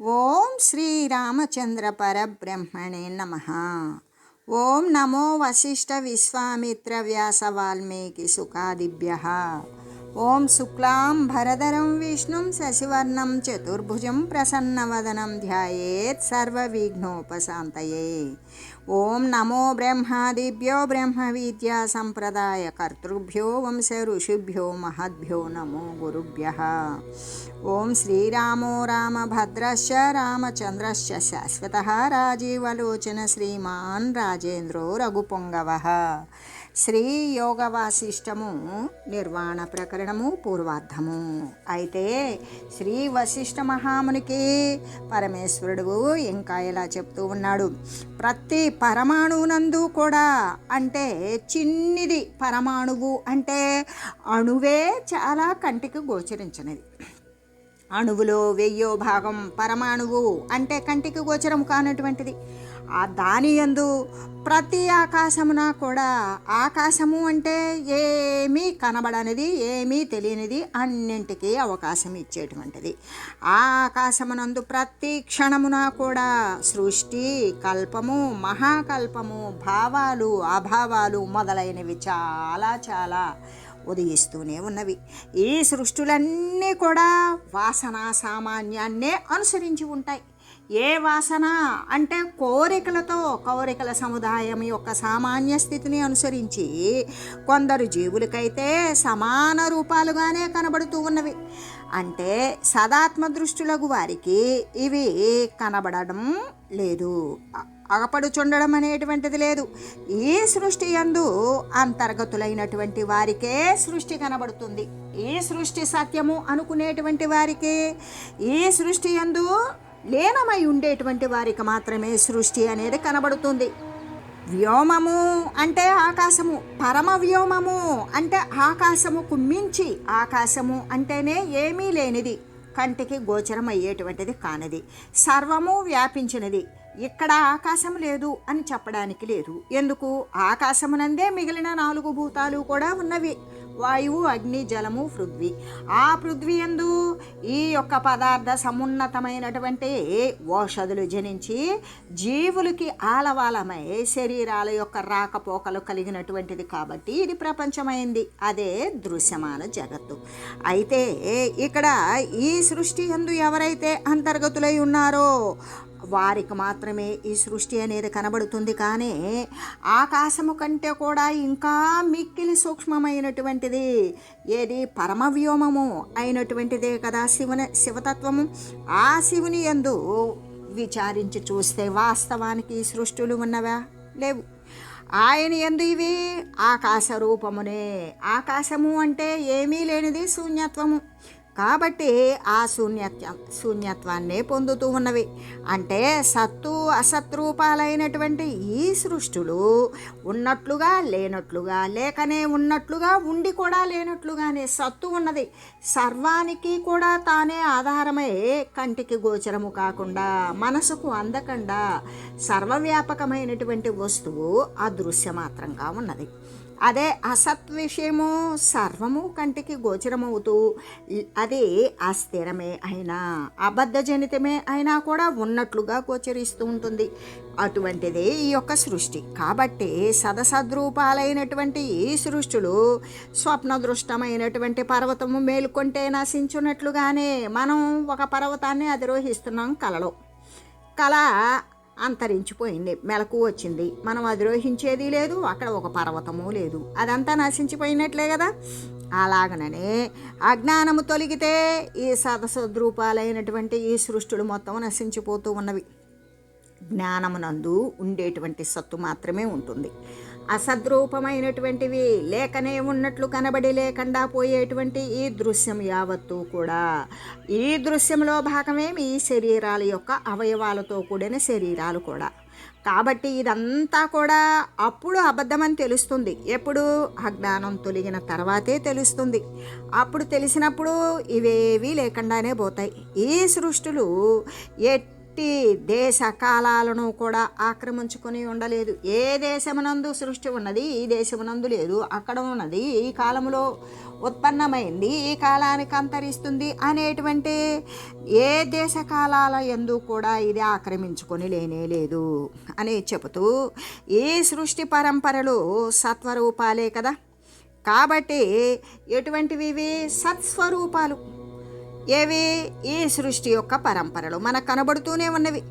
ఓం శ్రీరామచంద్ర పరబ్రహ్మణే నమ ఓం నమో వశిష్ఠ విశ్వామిత్ర వ్యాస వాల్మీకి సుఖాదిభ్య ఓం శుక్లాం భరధరం విష్ణుం శశివర్ణం చతుర్భుజం ప్రసన్నవదనం ధ్యాయేత్ సర్వవిఘ్నోపశాంతయే ॐ नमो ब्रह्मादिभ्यो ब्रह्मविद्या वंश ऋषिभ्यो महद्भ्यो नमो गुरुभ्यः। ॐ श्रीरामो रामभद्रश्च रामचन्द्रश्च शाश्वतः राजीवलोचन श्रीमान् राजेन्द्रो रघुपुङ्गवः। శ్రీ యోగ వాసిష్టము నిర్వాణ ప్రకరణము పూర్వార్థము అయితే శ్రీ వశిష్ఠ మహామునికి పరమేశ్వరుడు ఇంకా ఇలా చెప్తూ ఉన్నాడు. ప్రతి పరమాణువునందు కూడా అంటే చిన్నిది పరమాణువు అంటే అణువే చాలా కంటికి గోచరించినది. అణువులో వెయ్యో భాగం పరమాణువు అంటే కంటికి గోచరం కానటువంటిది. ఆ దాని యందు ప్రతి ఆకాశమున కూడా ఆకాశము అంటే ఏమీ కనబడనిది ఏమీ తెలియనిది అన్నింటికీ అవకాశం ఇచ్చేటువంటిది. ఆ ఆకాశమునందు ప్రతి క్షణమున కూడా సృష్టి కల్పము మహాకల్పము భావాలు అభావాలు మొదలైనవి చాలా చాలా ఉదయిస్తూనే ఉన్నవి. ఈ సృష్టులన్నీ కూడా వాసన సామాన్యాన్నే అనుసరించి ఉంటాయి. ఏ వాసన అంటే కోరికలతో కోరికల సముదాయం యొక్క సామాన్య స్థితిని అనుసరించి కొందరు జీవులకైతే సమాన రూపాలుగానే కనబడుతూ ఉన్నవి. అంటే సదాత్మ దృష్టులకు వారికి ఇవి కనబడడం లేదు. అగపడుచుండడం అనేటువంటిది లేదు. ఈ సృష్టి యందు అంతర్గతులైనటువంటి వారికే సృష్టి కనబడుతుంది. ఈ సృష్టి సత్యము అనుకునేటువంటి వారికి ఈ సృష్టి యందు లీనమై ఉండేటువంటి వారికి మాత్రమే సృష్టి అనేది కనబడుతుంది. వ్యోమము అంటే ఆకాశము పరమ వ్యోమము అంటే ఆకాశముకు మించి ఆకాశము అంటేనే ఏమీ లేనిది కంటికి గోచరం అయ్యేటువంటిది కానిది. సర్వము వ్యాపించినది ఇక్కడ ఆకాశం లేదు అని చెప్పడానికి లేదు. ఎందుకు? ఆకాశమునందే మిగిలిన నాలుగు భూతాలు కూడా ఉన్నవి. వాయువు అగ్ని జలము పృథ్వీ. ఆ పృథ్వీ ఎందు ఈ యొక్క పదార్థ సమున్నతమైనటువంటి ఓషధులు జనించి జీవులకి ఆలవాలమై శరీరాల యొక్క రాకపోకలు కలిగినటువంటిది కాబట్టి ఇది ప్రపంచమైంది. అదే దృశ్యమాన జగత్తు. అయితే ఇక్కడ ఈ సృష్టి ఎందు ఎవరైతే అంతర్గతులై ఉన్నారో వారికి మాత్రమే ఈ సృష్టి అనేది కనబడుతుంది. కానీ ఆకాశము కంటే కూడా ఇంకా మిక్కిలి సూక్ష్మమైనటువంటి అయినటువంటిది ఏది పరమవ్యోమము అయినటువంటిదే కదా శివుని శివతత్వము. ఆ శివుని ఎందు విచారించి చూస్తే వాస్తవానికి సృష్టిలు సృష్టులు ఉన్నవా? లేవు. ఆయన ఎందు ఇవి ఆకాశ రూపమునే. ఆకాశము అంటే ఏమీ లేనిది శూన్యత్వము. కాబట్టి ఆ శూన్యత్వ శూన్యత్వాన్నే పొందుతూ ఉన్నవి. అంటే సత్తు అసత్రూపాలైనటువంటి ఈ సృష్టులు ఉన్నట్లుగా లేనట్లుగా లేకనే ఉన్నట్లుగా ఉండి కూడా లేనట్లుగానే సత్తు ఉన్నది. సర్వానికి కూడా తానే ఆధారమై కంటికి గోచరము కాకుండా మనసుకు అందకుండా సర్వవ్యాపకమైనటువంటి వస్తువు అదృశ్యమాత్రంగా ఉన్నది. అదే అసత్ విషయము సర్వము కంటికి గోచరమవుతూ అది అస్థిరమే అయినా అబద్ధజనితమే అయినా కూడా ఉన్నట్లుగా గోచరిస్తూ ఉంటుంది. అటువంటిదే ఈ యొక్క సృష్టి. కాబట్టి సదసద్రూపాలైనటువంటి ఈ సృష్టిలు స్వప్నదృష్టమైనటువంటి పర్వతము మేలుకొంటే నశించున్నట్లుగానే మనం ఒక పర్వతాన్ని అధిరోహిస్తున్నాం కలలో. కళ అంతరించిపోయింది. మెలకు వచ్చింది. మనం అధిరోహించేది లేదు అక్కడ ఒక పర్వతము లేదు. అదంతా నశించిపోయినట్లే కదా అలాగననే అజ్ఞానము తొలగితే ఈ సదసద్రూపాలైనటువంటి ఈ సృష్టిలు మొత్తం నశించిపోతూ ఉన్నవి. జ్ఞానమునందు ఉండేటువంటి సత్తు మాత్రమే ఉంటుంది. అసద్రూపమైనటువంటివి లేకనే ఉన్నట్లు కనబడి లేకుండా పోయేటువంటి ఈ దృశ్యం యావత్తు కూడా. ఈ దృశ్యంలో భాగమే మీ శరీరాల యొక్క అవయవాలతో కూడిన శరీరాలు కూడా. కాబట్టి ఇదంతా కూడా అప్పుడు అబద్ధమని తెలుస్తుంది. ఎప్పుడు? అజ్ఞానం తొలగిన తర్వాతే తెలుస్తుంది. అప్పుడు తెలిసినప్పుడు ఇవేవీ లేకుండానే పోతాయి. ఈ సృష్టులు ఎట్టి ఎట్టి దేశ కాలాలను కూడా ఆక్రమించుకొని ఉండలేదు. ఏ దేశమునందు సృష్టి ఉన్నది ఈ దేశమునందు లేదు. అక్కడ ఉన్నది ఈ కాలంలో ఉత్పన్నమైంది ఈ కాలానికి అంతరిస్తుంది అనేటువంటి ఏ దేశ కాలాల ఎందు కూడా ఇది ఆక్రమించుకొని లేనే లేదు అని చెబుతూ ఈ సృష్టి పరంపరలు సత్వరూపాలే కదా. కాబట్టి ఎటువంటివి ఇవి? సత్స్వరూపాలు. ఏవి? ఈ సృష్టి యొక్క పరంపరలు మనకు కనబడుతూనే ఉన్నవి.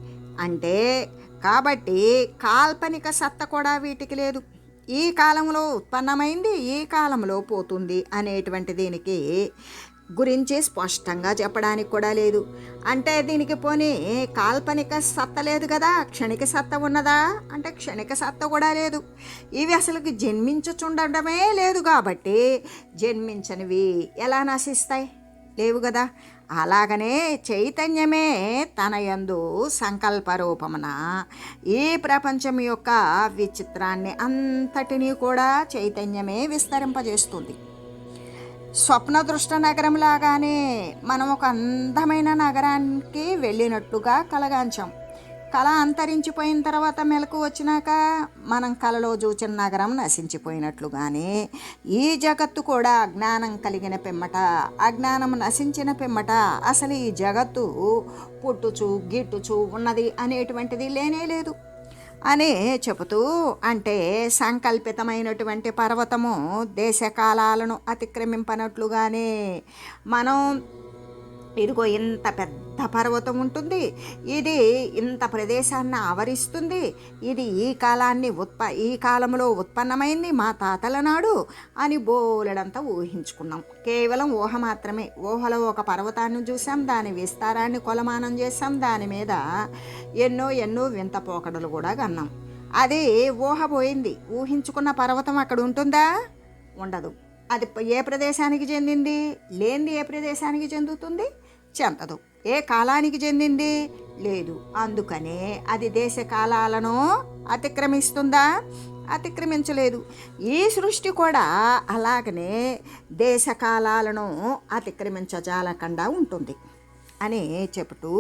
అంటే కాబట్టి కాల్పనిక సత్త కూడా వీటికి లేదు. ఈ కాలంలో ఉత్పన్నమైంది ఈ కాలంలో పోతుంది అనేటువంటి దీనికి గురించి స్పష్టంగా చెప్పడానికి కూడా లేదు. అంటే దీనికి పోనీ కాల్పనిక సత్త లేదు కదా? క్షణిక సత్త ఉన్నదా? అంటే క్షణిక సత్త కూడా లేదు. ఇవి అసలుకి జన్మించుచుండడమే లేదు కాబట్టి జన్మించనివి ఎలా నశిస్తాయి? లేవు కదా అలాగనే చైతన్యమే తన యందు సంకల్ప రూపమున ఈ ప్రపంచం యొక్క విచిత్రాన్ని అంతటినీ కూడా చైతన్యమే విస్తరింపజేస్తుంది. స్వప్న దృష్ట నగరం లాగానే మనం ఒక అందమైన నగరానికి వెళ్ళినట్టుగా కలగాంచాం. కళ అంతరించిపోయిన తర్వాత మెలకు వచ్చినాక మనం కళలో చూచిన నగరం నశించిపోయినట్లుగానే ఈ జగత్తు కూడా అజ్ఞానం కలిగిన పిమ్మట అజ్ఞానం నశించిన పిమ్మట అసలు ఈ జగత్తు పుట్టుచు గిట్టుచు ఉన్నది అనేటువంటిది లేనే లేదు. అని చెబుతూ అంటే సంకల్పితమైనటువంటి పర్వతము దేశకాలాలను అతిక్రమింపనట్లుగానే మనం ఇదిగో ఇంత పెద్ద పర్వతం ఉంటుంది. ఇది ఇంత ప్రదేశాన్ని ఆవరిస్తుంది. ఇది ఈ కాలాన్ని ఉత్ప ఈ కాలంలో ఉత్పన్నమైంది మా తాతల నాడు అని బోలెడంతా ఊహించుకున్నాం. కేవలం ఊహ మాత్రమే. ఊహలో ఒక పర్వతాన్ని చూసాం దాని విస్తారాన్ని కొలమానం చేసాం దాని మీద ఎన్నో ఎన్నో వింత పోకడలు కూడా కన్నాం. అది ఊహ పోయింది. ఊహించుకున్న పర్వతం అక్కడ ఉంటుందా? ఉండదు. అది ఏ ప్రదేశానికి చెందింది? లేనిది ఏ ప్రదేశానికి చెందుతుంది? చెందదు ఏ కాలానికి చెందింది? లేదు. అందుకనే అది దేశ కాలాలను అతిక్రమిస్తుందా? అతిక్రమించలేదు. ఈ సృష్టి కూడా అలాగనే దేశ కాలాలను అతిక్రమించజాలకుండా ఉంటుంది అని చెబుతూ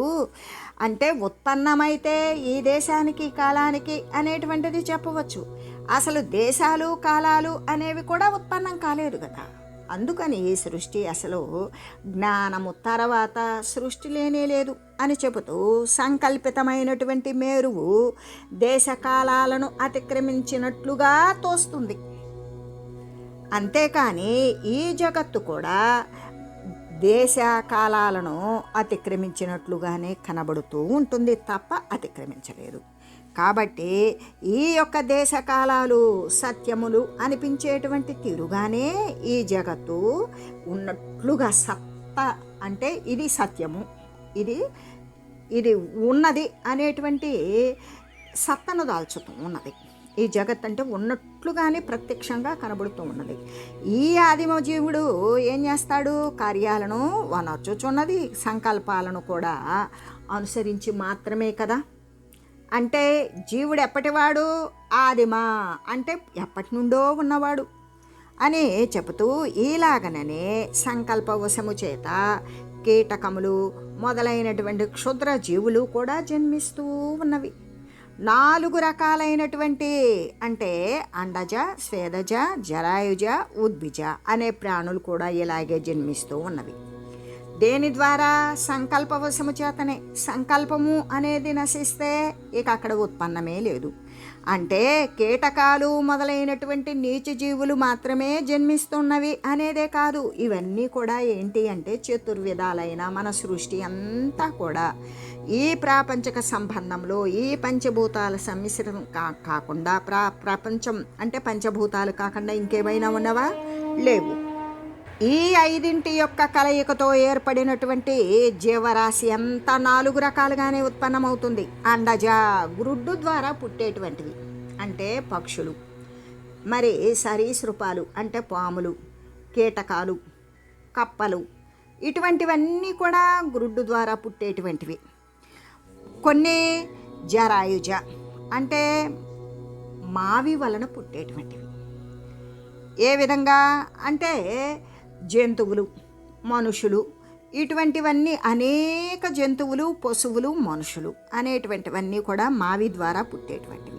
అంటే ఉత్పన్నమైతే ఈ దేశానికి కాలానికి అనేటువంటిది చెప్పవచ్చు. అసలు దేశాలు కాలాలు అనేవి కూడా ఉత్పన్నం కాలేదు కదా. అందుకని ఈ సృష్టి అసలు జ్ఞానము తర్వాత సృష్టి లేనే లేదు అని చెబుతూ సంకల్పితమైనటువంటి మేరువు దేశకాలాలను అతిక్రమించినట్లుగా తోస్తుంది. అంతేకాని ఈ జగత్తు కూడా దేశ కాలాలను అతిక్రమించినట్లుగానే కనబడుతూ ఉంటుంది తప్ప అతిక్రమించలేదు. కాబట్టి ఈ యొక్క దేశకాలాలు సత్యములు అనిపించేటువంటి తీరుగానే ఈ జగత్తు ఉన్నట్లుగా సత్త అంటే ఇది సత్యము. ఇది ఇది ఉన్నది అనేటువంటి సత్తను దాల్చుతూ ఉన్నది. ఈ జగత్ అంటే ఉన్నట్లుగానే ప్రత్యక్షంగా కనబడుతూ ఉన్నది. ఈ ఆదిమ జీవుడు ఏం చేస్తాడు? కార్యాలను వనర్చుచున్నది సంకల్పాలను కూడా అనుసరించి మాత్రమే కదా. అంటే జీవుడు ఎప్పటివాడు? ఆదిమా. అంటే ఎప్పటి నుండో ఉన్నవాడు. అని చెబుతూ ఈలాగననే సంకల్పవశము చేత కీటకములు మొదలైనటువంటి క్షుద్ర జీవులు కూడా జన్మిస్తూ ఉన్నవి. నాలుగు రకాలైనటువంటి అంటే అండజ స్వేదజ జరాయుజ ఉద్భిజ అనే ప్రాణులు కూడా ఇలాగే జన్మిస్తూ ఉన్నవి. దేని ద్వారా? సంకల్పవశము చేతనే. సంకల్పము అనేది నశిస్తే ఇక అక్కడ ఉత్పన్నమే లేదు. అంటే కీటకాలు మొదలైనటువంటి నీచ జీవులు మాత్రమే జన్మిస్తున్నవి అనేదే కాదు. ఇవన్నీ కూడా ఏంటి అంటే చతుర్విధాలైన మన సృష్టి అంతా కూడా ఈ ప్రాపంచక సంబంధంలో ఈ పంచభూతాల సమ్మిశ్రం కా కాకుండా ప్రా ప్రపంచం అంటే పంచభూతాలు కాకుండా ఇంకేమైనా ఉన్నవా? లేవు. ఈ ఐదింటి యొక్క కలయికతో ఏర్పడినటువంటి జీవరాశి అంతా నాలుగు రకాలుగానే ఉత్పన్నమవుతుంది. అండజ గ్రుడ్డు ద్వారా పుట్టేటువంటివి. అంటే పక్షులు. మరి సరీసృపాలు అంటే పాములు కీటకాలు కప్పలు. ఇటువంటివన్నీ కూడా గ్రుడ్డు ద్వారా పుట్టేటువంటివి. కొన్ని జరాయుజ అంటే మావి వలన పుట్టేటువంటివి. ఏ విధంగా అంటే జంతువులు మనుషులు. ఇటువంటివన్నీ అనేక జంతువులు పశువులు మనుషులు అనేటువంటివన్నీ కూడా మావి ద్వారా పుట్టేటువంటివి.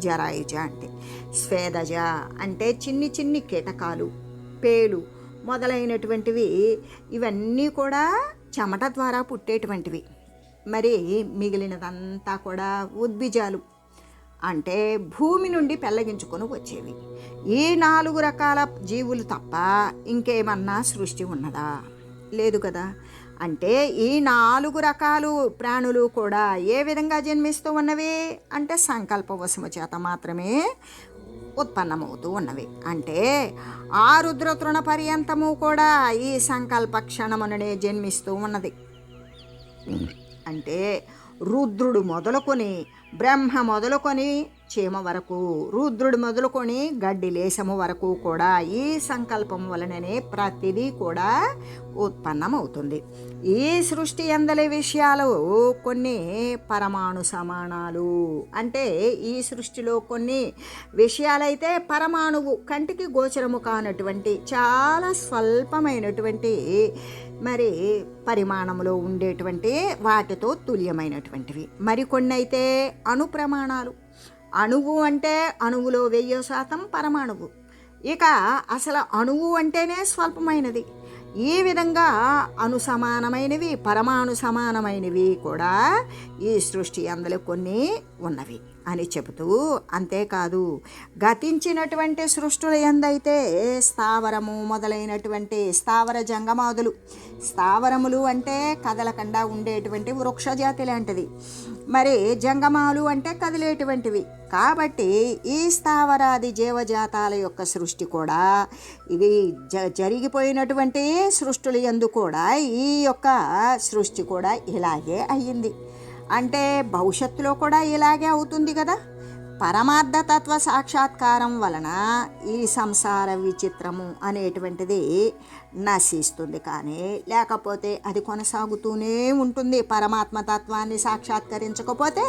జరాయుజ అంటే స్వేదజ అంటే చిన్ని చిన్ని కీటకాలు పేలు మొదలైనటువంటివి. ఇవన్నీ కూడా చెమట ద్వారా పుట్టేటువంటివి. మరి మిగిలినదంతా కూడా ఉద్భిజాలు. అంటే భూమి నుండి పెళ్ళగించుకొని వచ్చేవి. ఈ నాలుగు రకాల జీవులు తప్ప ఇంకేమన్నా సృష్టి ఉన్నదా? లేదు కదా. అంటే ఈ నాలుగు రకాలు ప్రాణులు కూడా ఏ విధంగా జన్మిస్తూ ఉన్నవి? అంటే సంకల్పవశము చేత మాత్రమే ఉత్పన్నమవుతూ ఉన్నవి. అంటే ఆ రుద్రతృణ పర్యంతము కూడా ఈ సంకల్ప క్షణముననే జన్మిస్తూ ఉన్నది. అంటే రుద్రుడు మొదలుకొని బ్రహ్మ మొదలుకొని చీమ వరకు రుద్రుడు మొదలుకొని గడ్డి లేశము వరకు కూడా ఈ సంకల్పం వలననే ప్రతిదీ కూడా ఉత్పన్నమవుతుంది. ఈ సృష్టి అందలి విషయాలు కొన్ని పరమాణు సమానాలు అంటే ఈ సృష్టిలో కొన్ని విషయాలైతే పరమాణువు కంటికి గోచరము కానటువంటి చాలా స్వల్పమైనటువంటి మరి పరిమాణంలో ఉండేటువంటి వాటితో తుల్యమైనటువంటివి. మరికొన్ని అయితే అణు ప్రమాణాలు అణువు అంటే అణువులో వెయ్యో శాతం పరమాణువు. ఇక అసలు అణువు అంటేనే స్వల్పమైనది. ఈ విధంగా అణు సమానమైనవి పరమాణు సమానమైనవి కూడా ఈ సృష్టి అందులో కొన్ని ఉన్నవి అని చెబుతూ అంతేకాదు గతించినటువంటి సృష్టుల ఎందైతే స్థావరము మొదలైనటువంటి స్థావర జంగమాదులు. స్థావరములు అంటే కదలకుండా ఉండేటువంటి వృక్షజాతి లాంటిది. మరి జంగమాలు అంటే కదిలేటువంటివి. కాబట్టి ఈ స్థావరాది జీవజాతాల యొక్క సృష్టి కూడా ఇది జ జరిగిపోయినటువంటి సృష్టిలు ఎందు కూడా ఈ యొక్క సృష్టి కూడా ఇలాగే అయ్యింది. అంటే భవిష్యత్తులో కూడా ఇలాగే అవుతుంది కదా? పరమార్థ తత్వ సాక్షాత్కారం వలన ఈ సంసార విచిత్రము అనేటువంటిది నశిస్తుంది కానీ లేకపోతే అది కొనసాగుతూనే ఉంటుంది. పరమాత్మ తత్వాన్ని సాక్షాత్కరించకపోతే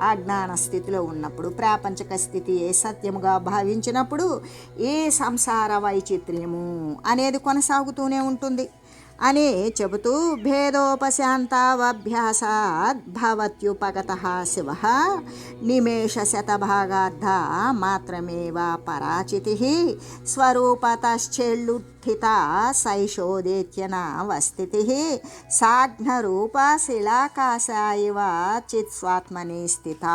అజ్ఞాన స్థితిలో ఉన్నప్పుడు ప్రాపంచక స్థితి ఏ సత్యముగా భావించినప్పుడు ఏ సంసార వైచిత్ర్యము అనేది కొనసాగుతూనే ఉంటుంది. అని చెబుతూ భేదోపశాంతావభ్యాసాద్ భవత్యుపగత శివ నిమేష శతభాగార్థ మాత్రమేవ పరాచితి స్వరూపతశ్చేళ్ళుత్థిత సైషోదేత్యనవస్థితి సాఘ్నరూప శిలాకాశ ఇవ చిత్స్వాత్మని స్థిత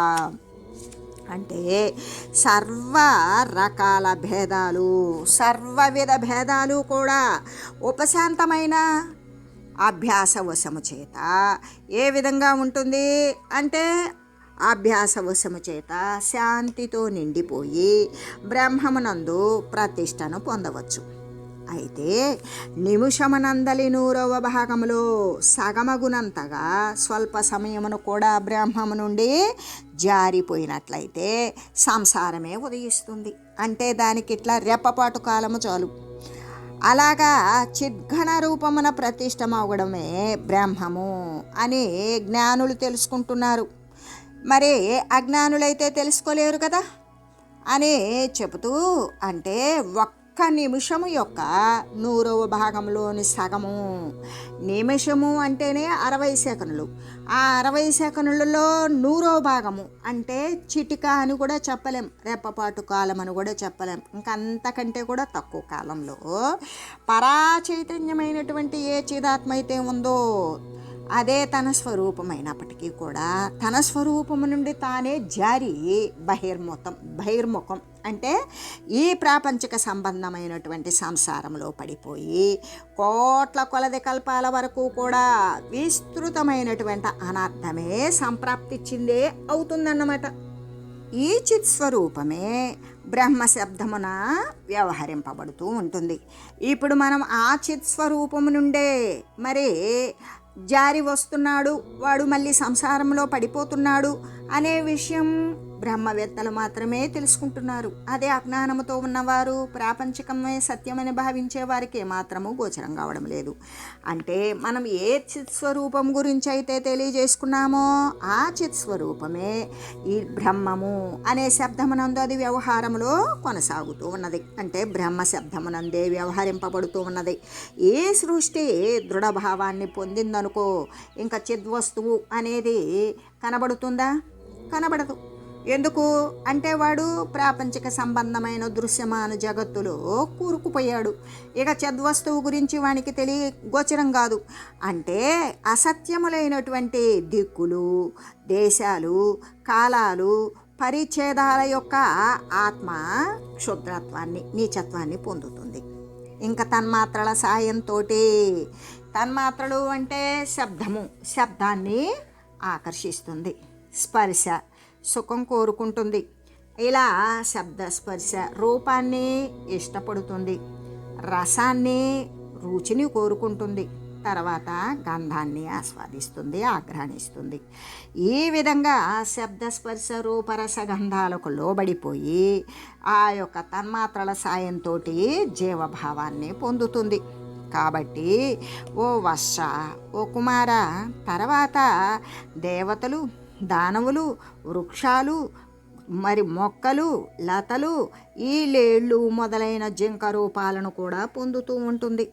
అంటే సర్వ రకాల భేదాలు సర్వవిధ భేదాలు కూడా ఉపశాంతమైన అభ్యాసవశము చేత. ఏ విధంగా ఉంటుంది అంటే అభ్యాసవశము చేత శాంతితో నిండిపోయి బ్రహ్మమునందు ప్రతిష్టను పొందవచ్చు. అయితే నిమిషమనందలి నూరవ భాగంలో సగమగునంతగా స్వల్ప సమయమును కూడా బ్రహ్మము నుండి జారిపోయినట్లయితే సంసారమే ఉదయిస్తుంది. అంటే దానికి ఇట్లా రెప్పపాటు కాలము చాలు. అలాగా చిద్ఘన రూపమున ప్రతిష్టమవడమే బ్రహ్మము అని జ్ఞానులు తెలుసుకుంటున్నారు. మరి అజ్ఞానులైతే తెలుసుకోలేరు కదా? అని చెబుతూ అంటే ఒక్క నిమిషము యొక్క నూరవ భాగంలోని సగము. నిమిషము అంటేనే అరవై సెకనులు. ఆ అరవై సెకనులలో నూరవ భాగము అంటే చిటిక అని కూడా చెప్పలేం రెప్పపాటు కాలం అని కూడా చెప్పలేం. ఇంకంతకంటే కూడా తక్కువ కాలంలో. పరాచైతన్యమైనటువంటి ఏ చిదాత్మ అయితే ఉందో అదే తన స్వరూపమైనప్పటికీ కూడా తన స్వరూపము నుండి తానే జారి బహిర్ముఖం బహిర్ముఖం అంటే ఈ ప్రాపంచిక సంబంధమైనటువంటి సంసారంలో పడిపోయి కోట్ల కొలది కల్పాల వరకు కూడా విస్తృతమైనటువంటి అనార్థమే సంప్రాప్తిచ్చిందే అవుతుందన్నమాట. ఈ చిత్ స్వరూపమే బ్రహ్మ శబ్దమున వ్యవహరింపబడుతూ ఉంటుంది. ఇప్పుడు మనం ఆ చిత్స్వరూపము నుండే మరి జారి వస్తున్నాడు వాడు మళ్ళీ సంసారంలో పడిపోతున్నాడు అనే విషయం బ్రహ్మవేత్తలు మాత్రమే తెలుసుకుంటున్నారు. అదే అజ్ఞానముతో ఉన్నవారు ప్రాపంచికమే సత్యమని భావించే వారికి మాత్రము గోచరం కావడం లేదు. అంటే మనం ఏ చిత్ స్వరూపం గురించి అయితే తెలియజేసుకున్నామో ఆ చిత్ స్వరూపమే ఈ బ్రహ్మము అనే శబ్దమునందు అది వ్యవహారంలో కొనసాగుతూ ఉన్నది. అంటే బ్రహ్మ శబ్దమునందే వ్యవహరింపబడుతూ ఉన్నది. ఏ సృష్టి దృఢభావాన్ని పొందిందనుకో ఇంకా చిద్వస్తువు అనేది కనబడుతుందా? కనబడదు. ఎందుకు? అంటే వాడు ప్రాపంచిక సంబంధమైన దృశ్యమాన జగత్తులో కూరుకుపోయాడు. ఇక చద్వస్తువు గురించి వానికి తెలియ గోచరం కాదు. అంటే అసత్యములైనటువంటి దిక్కులు దేశాలు కాలాలు పరిచ్ఛేదాల యొక్క ఆత్మ క్షుద్రత్వాన్ని నీచత్వాన్ని పొందుతుంది. ఇంకా తన్మాత్రల సాయంతో తన్మాత్రలు అంటే శబ్దము శబ్దాన్ని ఆకర్షిస్తుంది. స్పర్శ సుఖం కోరుకుంటుంది. ఇలా శబ్దస్పర్శ రూపాన్ని ఇష్టపడుతుంది. రసాన్ని రుచిని కోరుకుంటుంది. తర్వాత గంధాన్ని ఆస్వాదిస్తుంది ఆగ్రహణిస్తుంది. ఈ విధంగా శబ్దస్పర్శ రూపరస గంధాలకు లోబడిపోయి ఆ యొక్క తన్మాత్రల సాయంతో జీవభావాన్ని పొందుతుంది. కాబట్టి ఓ వర్ష ఓ కుమార తర్వాత దేవతలు దానవులు వృక్షాలు మరి మొక్కలు లతలు ఈ లేళ్ళు మొదలైన జింక రూపాలను కూడా పొందుతూ ఉంటుంది.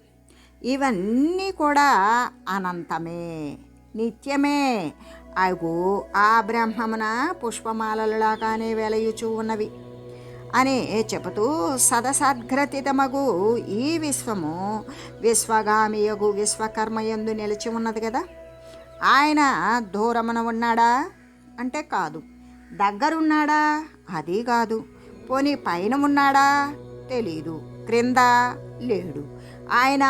ఇవన్నీ కూడా అనంతమే నిత్యమే. అగు ఆ బ్రహ్మమున పుష్పమాలలాగానే వెలయుచూ ఉన్నవి. అని చెబుతూ సదసద్గ్రతితమగు ఈ విశ్వము విశ్వగామియగు విశ్వకర్మయందు నిలిచి ఉన్నది కదా ఆయన దూరమున ఉన్నాడా? అంటే కాదు. దగ్గరున్నాడా? అది కాదు. పోనీ పైన ఉన్నాడా తెలీదు. క్రింద లేడు. ఆయన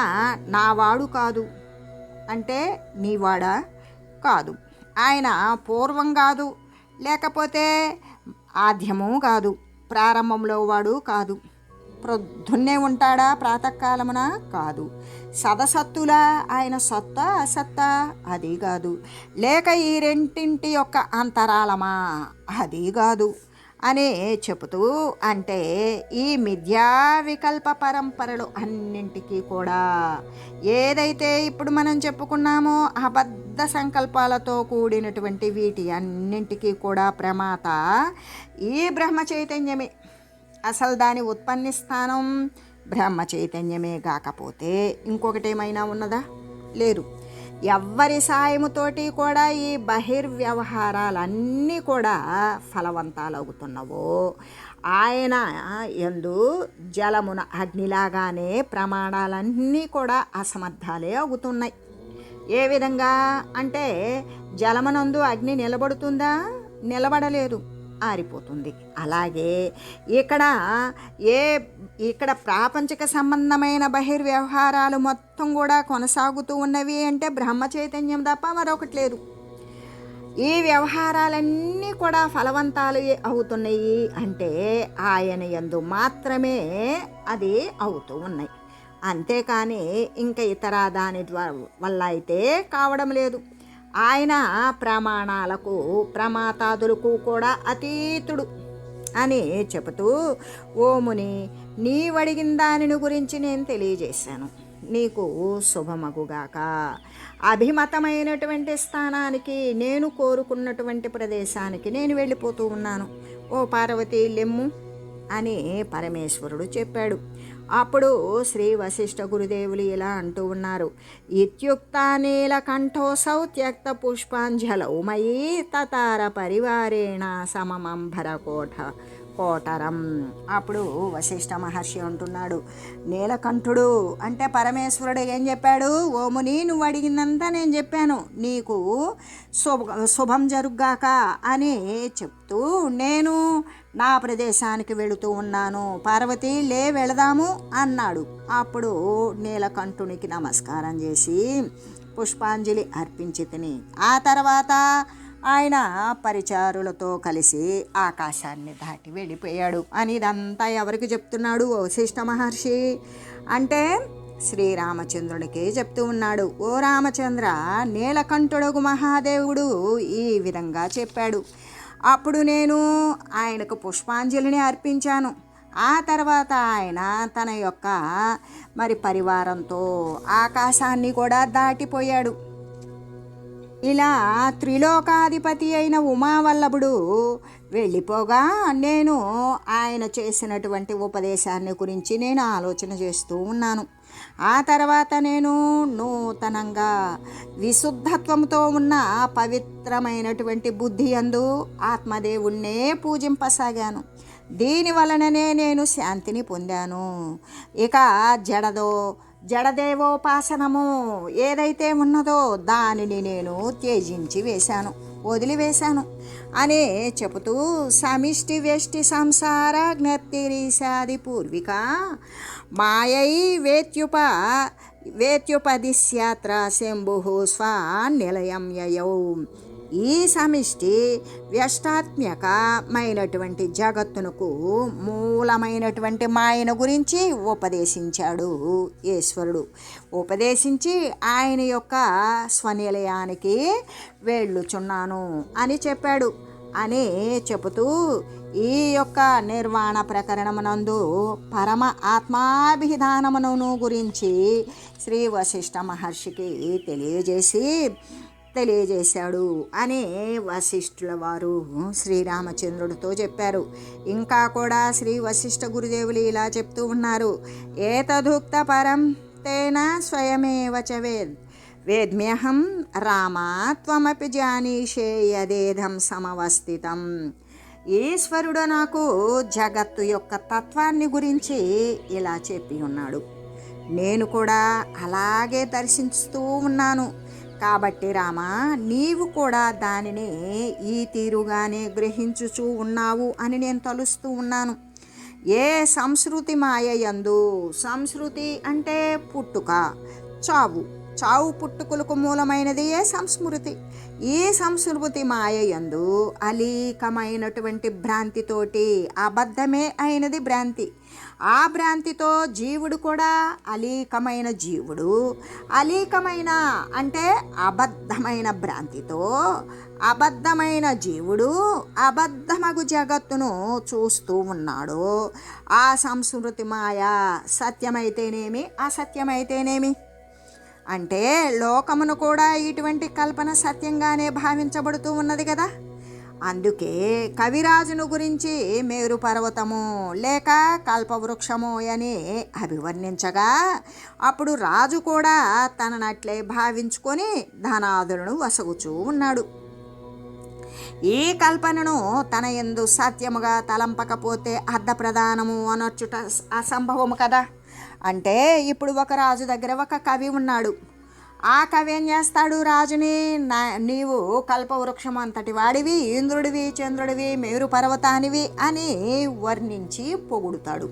నావాడు కాదు. అంటే నీవాడా? కాదు. ఆయన పూర్వం కాదు. లేకపోతే ఆద్యము కాదు. ప్రారంభంలో వాడు కాదు. ప్రొద్దున్నే ఉంటాడా? ప్రాతకాలమున కాదు. సదసత్తులా ఆయన సత్తా అసత్తా? అది కాదు. లేక ఈ రెంటింటి యొక్క అంతరాలమా అది కాదు. అని చెబుతూ అంటే ఈ మిథ్యా వికల్ప పరంపరలు అన్నింటికీ కూడా ఏదైతే ఇప్పుడు మనం చెప్పుకున్నామో అబద్ధ సంకల్పాలతో కూడినటువంటి వీటి అన్నింటికీ కూడా ప్రమాత ఈ బ్రహ్మ చైతన్యమే. అసలు దాని ఉత్పత్తి స్థానం బ్రహ్మ చైతన్యమే కాకపోతే ఇంకొకటి ఏమైనా ఉన్నదా? లేదు. ఎవ్వరి సాయముతోటి కూడా ఈ బహిర్వ్యవహారాలన్నీ కూడా ఫలవంతాలవుతున్నవో ఆయన ఎందు జలమున అగ్నిలాగానే ప్రమాణాలన్నీ కూడా అసమర్థాలే అవుతున్నాయి. ఏ విధంగా? అంటే జలమనందు అగ్ని నిలబడుతుందా? నిలబడలేదు. ఆరిపోతుంది. అలాగే ఇక్కడ ఏ ఇక్కడ ప్రాపంచిక సంబంధమైన బహిర్వ్యవహారాలు మొత్తం కూడా కొనసాగుతూ ఉన్నవి అంటే బ్రహ్మ చైతన్యం తప్ప మరొకటి లేదు. ఈ వ్యవహారాలన్నీ కూడా ఫలవంతాలు అవుతున్నాయి అంటే ఆయన ఎందు మాత్రమే అది అవుతూ ఉన్నాయి. అంతేకాని ఇంకా ఇతర దాని ద్వారా వల్ల అయితే కావడం లేదు. ఆయన ప్రమాణాలకు ప్రమాతాదులకు కూడా అతీతుడు అని చెబుతూ ఓముని నీవడిగిన దానిని గురించి నేను తెలియజేశాను. నీకు శుభమగుగాక. అభిమతమైనటువంటి స్థానానికి నేను కోరుకున్నటువంటి ప్రదేశానికి నేను వెళ్ళిపోతూ ఉన్నాను. ఓ పార్వతి లెమ్ము అని పరమేశ్వరుడు చెప్పాడు. అప్పుడు శ్రీ వశిష్ఠ గురుదేవులు ఇలా అంటూ ఉన్నారు. ఇత్యుక్త నీలకంఠోసౌ త్యక్త పుష్పాంజలౌమయీ తతార పరివారేణ సమమంభరకోఠ భరకోఠ కోటరం. అప్పుడు వశిష్ఠ మహర్షి అంటున్నాడు నీలకంఠుడు అంటే పరమేశ్వరుడు ఏం చెప్పాడు? ఓముని నువ్వు అడిగిందంతా నేను చెప్పాను. నీకు శుభ శుభం జరుగ్గాక అని చెప్తూ నేను నా ప్రదేశానికి వెళుతూ ఉన్నాను. పార్వతి లే వెళదాము అన్నాడు. అప్పుడు నీలకంఠునికి నమస్కారం చేసి పుష్పాంజలి అర్పించి తిని ఆ తర్వాత ఆయన పరిచారులతో కలిసి ఆకాశాన్ని దాటి వెళ్ళిపోయాడు. అని ఇదంతా ఎవరికి చెప్తున్నాడు వశిష్ఠ మహర్షి? అంటే శ్రీరామచంద్రుడికి చెప్తూ ఉన్నాడు. ఓ రామచంద్ర నీలకంఠుడుగు మహాదేవుడు ఈ విధంగా చెప్పాడు. అప్పుడు నేను ఆయనకు పుష్పాంజలిని అర్పించాను. ఆ తర్వాత ఆయన తన యొక్క మరి పరివారంతో ఆకాశాన్ని కూడా దాటిపోయాడు. ఇలా త్రిలోకాధిపతి అయిన ఉమావల్లభుడు వెళ్ళిపోగా నేను ఆయన చేసినటువంటి ఉపదేశాన్ని గురించి నేను ఆలోచన చేస్తూ ఉన్నాను. ఆ తర్వాత నేను నూతనంగా విశుద్ధత్వంతో ఉన్న పవిత్రమైనటువంటి బుద్ధి అందు ఆత్మదేవుణ్ణే పూజింపసాగాను. దీని వలననే నేను శాంతిని పొందాను. ఇక జడదో జడదేవోపాసనము ఏదైతే ఉన్నదో దానిని నేను త్యజించి వేశాను వదిలివేశాను అని చెబుతూ సమిష్టి వ్యష్టి సంసార జ్ఞప్తిరీశాది పూర్విక మాయై వేత్యుప వేత్యుపదిశ్యాత్ర శంభు స్వానిలయం యయౌ. ఈ సమిష్టి వ్యష్టాత్మకమైనటువంటి జగత్తునకు మూలమైనటువంటి మాయను గురించి ఉపదేశించాడు ఈశ్వరుడు. ఉపదేశించి ఆయన యొక్క స్వనిలయానికి వెళ్ళుచున్నాను అని చెప్పాడు. అని చెబుతూ ఈ యొక్క నిర్వాణ ప్రకరణమునందు పరమ ఆత్మాభిధానమును గురించి శ్రీ వశిష్ఠ మహర్షికి తెలియజేసి తెలియజేశాడు అని వశిష్ఠుల వారు శ్రీరామచంద్రుడితో చెప్పారు. ఇంకా కూడా శ్రీ వశిష్ఠ గురుదేవులు ఇలా చెప్తూ ఉన్నారు. ఏతదుక్త పరం తేన స్వయమేవ వేద్. వేద్మ్యహం రామా త్వమపి జానీషే యదేధం సమవస్థితం. ఈశ్వరుడు నాకు జగత్తు యొక్క తత్వాన్ని గురించి ఇలా చెప్పి ఉన్నాడు. నేను కూడా అలాగే దర్శిస్తూ ఉన్నాను. కాబట్టి రామా నీవు కూడా దానిని ఈ తీరుగానే గ్రహించుచూ ఉన్నావు అని నేను తలుస్తూ ఉన్నాను. ఏ సంస్కృతి మాయ యందు? సంస్కృతి అంటే పుట్టుక చావు. చావు పుట్టుకులకు మూలమైనది ఏ సంస్మృతి ఈ సంస్కృతి మాయ యందు అలీకమైనటువంటి భ్రాంతితోటి అబద్ధమే అయినది భ్రాంతి. ఆ భ్రాంతితో జీవుడు కూడా అలీకమైన జీవుడు. అలీకమైన అంటే అబద్ధమైన భ్రాంతితో అబద్ధమైన జీవుడు అబద్ధమగు జగత్తును చూస్తూ ఉన్నాడు. ఆ సంస్కృతి మాయ సత్యమైతేనేమి అసత్యమైతేనేమి? అంటే లోకమును కూడా ఇటువంటి కల్పన సత్యంగానే భావించబడుతూ ఉన్నది కదా. అందుకే కవిరాజును గురించి మేరు పర్వతము లేక కల్పవృక్షము అని అభివర్ణించగా అప్పుడు రాజు కూడా తననట్లే భావించుకొని ధనాదులను వసగుచూ ఉన్నాడు. ఈ కల్పనను తన ఎందు సత్యముగా తలంపకపోతే అర్ధప్రధానము అనొచ్చుట అసంభవము కదా. అంటే ఇప్పుడు ఒక రాజు దగ్గర ఒక కవి ఉన్నాడు. ఆ కవి ఏం చేస్తాడు రాజుని? నా నీవు కల్పవృక్షం అంతటి వాడివి ఇంద్రుడివి చంద్రుడివి మేరు పర్వతానివి అని వర్ణించి పొగుడుతాడు.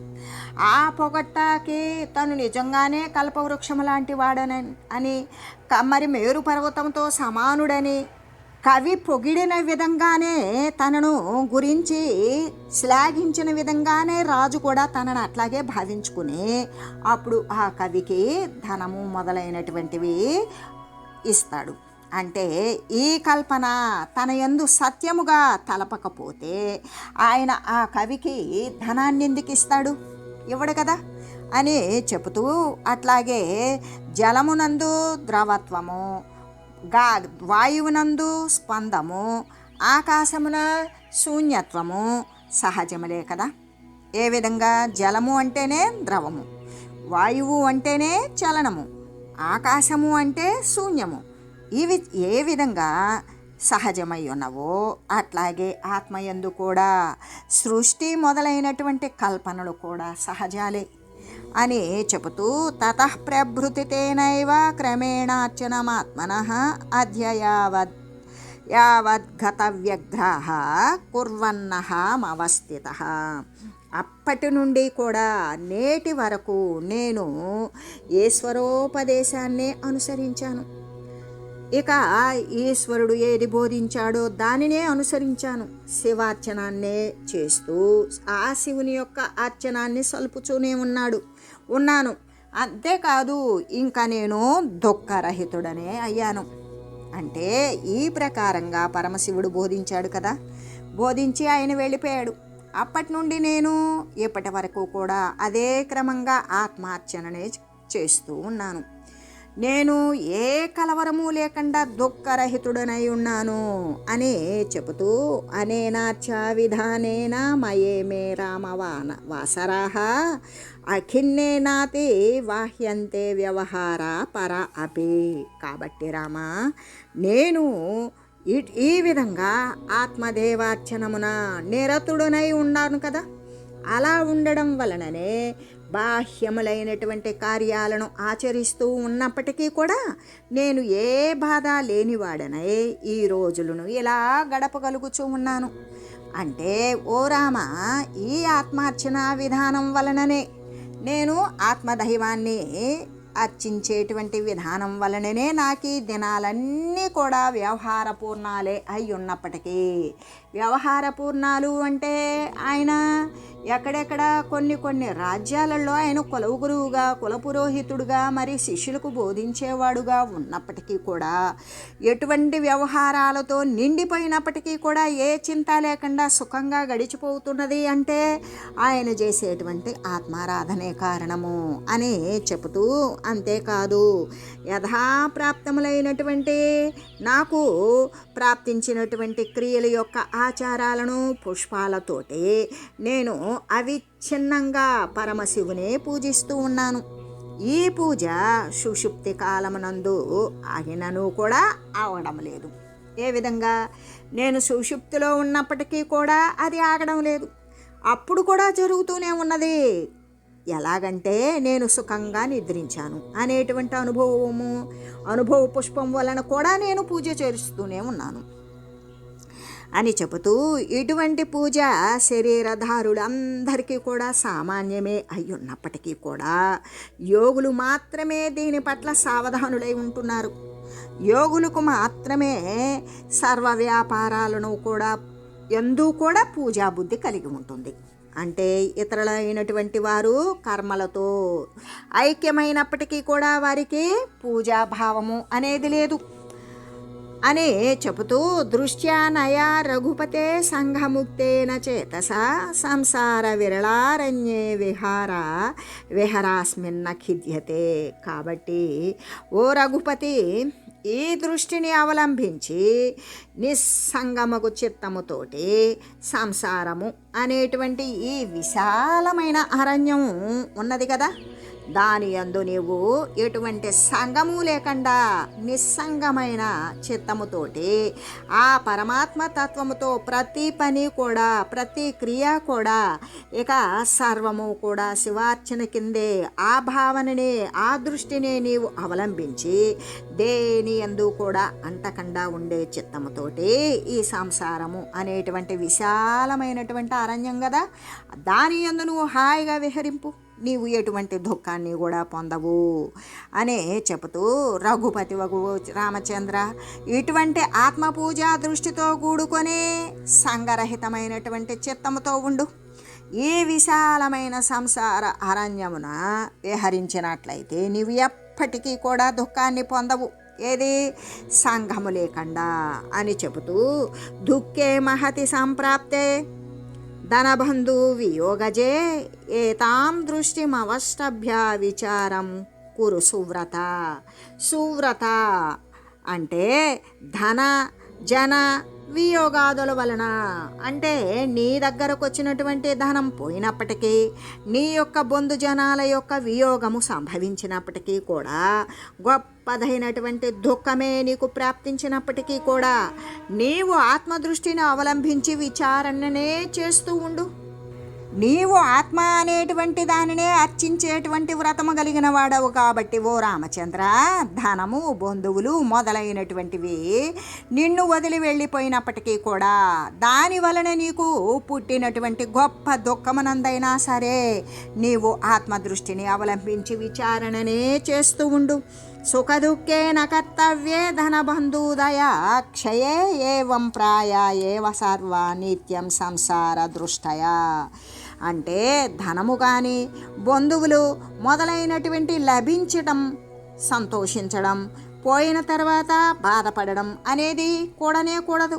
ఆ పొగట్టాకి తను నిజంగానే కల్పవృక్షం లాంటి వాడనని అని క- మరి మేరు పర్వతంతో సమానుడని కవి పొగిడిన విధంగానే తనను గురించి శ్లాఘించిన విధంగానే రాజు కూడా తనను అట్లాగే భావించుకుని అప్పుడు ఆ కవికి ధనము మొదలైనటువంటివి ఇస్తాడు. అంటే ఈ కల్పన తన యందు సత్యముగా తలపకపోతే ఆయన ఆ కవికి ధనాన్ని ఎందుకు ఇస్తాడు? ఇవ్వడు కదా? అని చెబుతూ అట్లాగే జలమునందు ద్రవత్వము గా వాయువునందు స్పందము ఆకాశమున శూన్యత్వము సహజములే కదా. ఏ విధంగా? జలము అంటేనే ద్రవము వాయువు అంటేనే చలనము ఆకాశము అంటే శూన్యము. ఇవి ఏ విధంగా సహజమై ఉన్నవో అట్లాగే ఆత్మయందు కూడా సృష్టి మొదలైనటువంటి కల్పనలు కూడా సహజాలే. అని చెబుతూ తత ప్రభృతితేనైవ క్రమేణార్చనమాత్మన అధ్యయావద్ యావద్గతవ్యగ్రహ యావద్గత కుర్వన్నహమవస్థిత. అప్పటి నుండి కూడా నేటి వరకు నేను ఈశ్వరోపదేశాన్నే అనుసరించాను. ఇక ఈశ్వరుడు ఏది బోధించాడో దానినే అనుసరించాను. శివార్చనాన్నే చేస్తూ ఆ శివుని యొక్క అర్చనాన్ని సలుపుతూనే ఉన్నాడు. ఉన్నాను. అంతేకాదు ఇంకా నేను దుఃఖరహితుడనే అయ్యాను. అంటే ఈ ప్రకారంగా పరమశివుడు బోధించాడు కదా. బోధించి ఆయన వెళ్ళిపోయాడు. అప్పటి నుండి నేను ఇప్పటి వరకు కూడా అదే క్రమంగా ఆత్మార్చననే చేస్తూ ఉన్నాను. నేను ఏ కలవరము లేకుండా దుఃఖరహితుడనై ఉన్నాను అని చెబుతూ అనేనాచ విధానేన మయే మే రామవాన వాసరాహ? అఖిన్నేనాతి వాహ్యంతే వ్యవహార పర అపి. కాబట్టి రామ నేను ఈ- ఈ విధంగా ఆత్మదేవార్చనమున నిరతుడునై ఉన్నాను కదా. అలా ఉండడం వలననే బాహ్యములైనటువంటి కార్యాలను ఆచరిస్తూ ఉన్నప్పటికీ కూడా నేను ఏ బాధ లేనివాడనై ఈ రోజులను ఇలా గడపగలుగుతూ ఉన్నాను. అంటే ఓ రామ ఈ ఆత్మార్చన విధానం వలననే నేను ఆత్మదైవాన్ని అర్చించేటువంటి విధానం వలననే నాకు ఈ దినాలన్నీ కూడా వ్యవహార పూర్ణాలే అయి ఉన్నప్పటికీ వ్యవహార పూర్ణాలు అంటే ఆయన ఎక్కడెక్కడ కొన్ని కొన్ని రాజ్యాలలో ఆయన కులవు గురువుగా కుల పురోహితుడుగా మరి శిష్యులకు బోధించేవాడుగా ఉన్నప్పటికీ కూడా ఎటువంటి వ్యవహారాలతో నిండిపోయినప్పటికీ కూడా ఏ చింత లేకుండా సుఖంగా గడిచిపోతున్నది అంటే ఆయన చేసేటువంటి ఆత్మారాధనే కారణము అని చెబుతూ అంతేకాదు. యథాప్రాప్తములైనటువంటి నాకు ప్రాప్తించినటువంటి క్రియల యొక్క ఆచారాలను పుష్పాలతోటి నేను అవిచ్ఛిన్నంగా పరమశివునే పూజిస్తూ ఉన్నాను. ఈ పూజ సుషుప్తి కాలమునందు ఆగినను కూడా అవడం లేదు. ఏ విధంగా? నేను సుషుప్తిలో ఉన్నప్పటికీ కూడా అది ఆగడం లేదు. అప్పుడు కూడా జరుగుతూనే ఉన్నది. ఎలాగంటే నేను సుఖంగా నిద్రించాను అనేటువంటి అనుభవము అనుభవ పుష్పం వలన కూడా నేను పూజ చేస్తూనే ఉన్నాను. అని చెబుతూ ఇటువంటి పూజ శరీరధారులందరికీ కూడా సామాన్యమే అయ్యున్నప్పటికీ కూడా యోగులు మాత్రమే దీని పట్ల సావధానులై ఉంటున్నారు. యోగులకు మాత్రమే సర్వ వ్యాపారాలను కూడా ఎందు కూడా పూజా బుద్ధి కలిగి ఉంటుంది. అంటే ఇతరులైనటువంటి వారు కర్మలతో ఐక్యమైనప్పటికీ కూడా వారికి పూజాభావము అనేది లేదు. అనే చెబుతూ దృష్ట్యా నయా రఘుపతే సంఘముక్తేన చేతస సంసార విరళారణ్యే విహార విహరాస్మిన్న ఖిద్యతే కాబట్టి ఓ రఘుపతి ఈ దృష్టిని అవలంబించి నిస్సంగమగు చిత్తముతోటి సంసారము అనేటువంటి ఈ విశాలమైన అరణ్యం ఉన్నది కదా. దాని యందు నీవు ఎటువంటి సంగము లేకుండా నిస్సంగమైన చిత్తముతోటి ఆ పరమాత్మ తత్వముతో ప్రతి పని కూడా ప్రతి క్రియ కూడా ఇక సర్వము కూడా శివార్చన కిందే ఆ భావననే ఆ దృష్టినే నీవు అవలంబించి దేని ఎందు కూడా అంటకుండా ఉండే చిత్తముతోటి ఈ సంసారము అనేటువంటి విశాలమైనటువంటి అరణ్యం కదా దాని యందు నువ్వు హాయిగా విహరింపు. నీవు ఎటువంటి దుఃఖాన్ని కూడా పొందవు అనే చెబుతూ రఘుపతి వగు రామచంద్ర ఇటువంటి ఆత్మపూజ దృష్టితో కూడుకొని సంగరహితమైనటువంటి చిత్తముతో ఉండు. ఈ విశాలమైన సంసార అరణ్యమున విహరించినట్లయితే నీవు ఎప్పటికీ కూడా దుఃఖాన్ని పొందవు. ఏది? సంఘము లేకుండా అని చెబుతూ దుఃఖే మహతి సంప్రాప్తే. ధనబంధు వియోగజే ఏతాం దృష్టిమవష్టభ్య విచారం కురు సువ్రత సువ్రత అంటే ధన జన వియోగాదుల వలన. అంటే నీ దగ్గరకు వచ్చినటువంటి ధనం పోయినప్పటికీ నీ యొక్క బంధు జనాల యొక్క వియోగము సంభవించినప్పటికీ కూడా గొప్పదైనటువంటి దుఃఖమే నీకు ప్రాప్తించినప్పటికీ కూడా నీవు ఆత్మదృష్టిని అవలంబించి విచారణనే చేస్తూ ఉండు. నీవు ఆత్మ అనేటువంటి దానినే అర్చించేటువంటి వ్రతము కలిగిన వాడవు కాబట్టి ఓ రామచంద్ర ధనము బంధువులు మొదలైనటువంటివి నిన్ను వదిలి వెళ్ళిపోయినప్పటికీ కూడా దాని వలన నీకు పుట్టినటువంటి గొప్ప దుఃఖమనందైనా సరే నీవు ఆత్మదృష్టిని అవలంబించి విచారణనే చేస్తూ ఉండు. సుఖదుఃఖేన కర్తవ్యే ధనబంధుదయ క్షయే ఏవం ప్రాయ ఏవ సర్వ నిత్యం సంసార దృష్టయా. అంటే ధనము కానీ బంధువులు మొదలైనటువంటి లభించడం సంతోషించడం పోయిన తర్వాత బాధపడడం అనేది కూడానే కూడదు.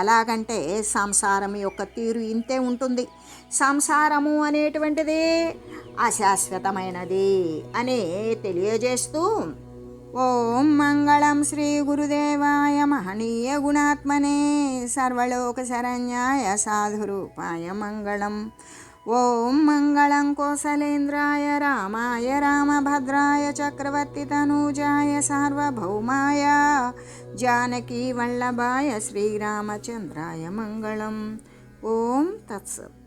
ఎలాగంటే సంసారం యొక్క తీరు ఇంతే ఉంటుంది. సంసారము అనేటువంటిది అశాశ్వతమైనది అని తెలియజేస్తూ ఓం మంగళం శ్రీ గురుదేవాయ మహనీయ గుణాత్మనే సర్వలోక శరణ్యాయ సాధురూపాయ మంగళం. ॐ मङ्गलं कोसलेन्द्राय रामाय रामभद्राय चक्रवर्तितनूजाय सार्वभौमाय जानकीवल्लभाय श्रीरामचन्द्राय मंगल ओं तत्सत्।